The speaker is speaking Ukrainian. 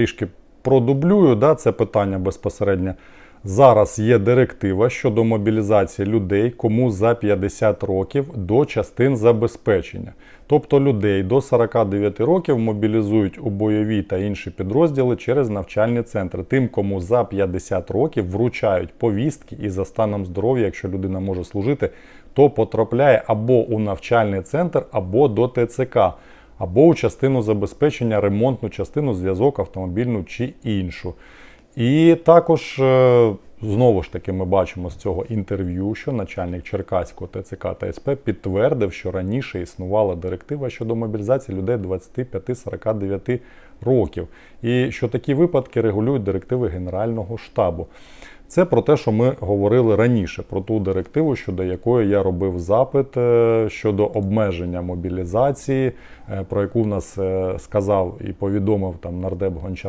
трішки продублюю да, це питання безпосередньо. Зараз є директива щодо мобілізації людей, кому за 50 років до частин забезпечення. Тобто людей до 49 років мобілізують у бойові та інші підрозділи через навчальні центри. Тим, кому за 50 років вручають повістки і за станом здоров'я, якщо людина може служити, то потрапляє або у навчальний центр, або до ТЦК, або у частину забезпечення, ремонтну частину, зв'язок, автомобільну чи іншу. І також е, знову ж таки ми бачимо з цього інтерв'ю, що начальник Черкаського ТЦК та СП підтвердив, що раніше існувала директива щодо мобілізації людей 25-49 років, і що такі випадки регулюють директиви Генерального штабу. Це про те, що ми говорили раніше, про ту директиву, щодо якої я робив запит е, щодо обмеження мобілізації, е, про яку в нас е, сказав і повідомив там нардеп Гончар.